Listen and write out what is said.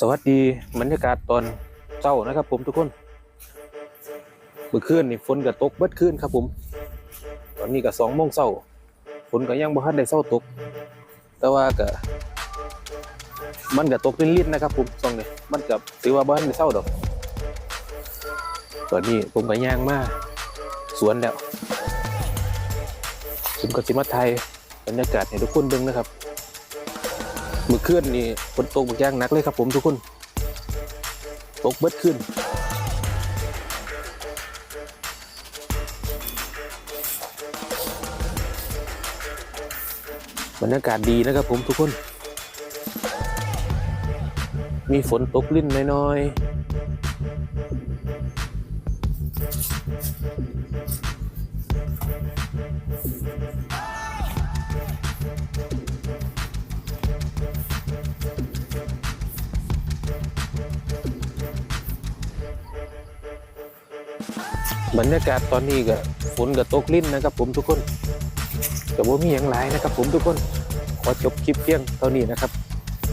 สวัสดีบรรยากาศตอนเช้านะครับ ผมทุกคนเมื่อคืนนี่ฝนก็ตกเบิดคืนครับผม ตอนนี้ก็สองโมงเช้าฝนก็ยังบ่ทันได้เช้าตก แต่ว่าก็มันก็ตกลิ้นๆนะครับ ผมช่วงนี้มันก็ถือว่าบ่ทันได้เช้าดอก ตอนนี้ผมก็ย่างมาสวนแล้วผมก็สิมาไทยบรรยากาศให้ทุกคนเบิ่งนะครับ มื่อคืนนี่ฝนตกบักอย่างหนักเลยครับผมทุกคน ตกเบิดขึ้นบรรยากาศดีนะครับผมทุกคน มีฝนตกลิ่นน้อยๆ บรรยากาศตอนนี้ก็ฝนก็ตกลิ้นนะครับ ผมทุกคนแต่ว่ามีอย่างไรนะครับ ผมทุกคน ขอจบคลิปเพียงเท่านี้นะครับ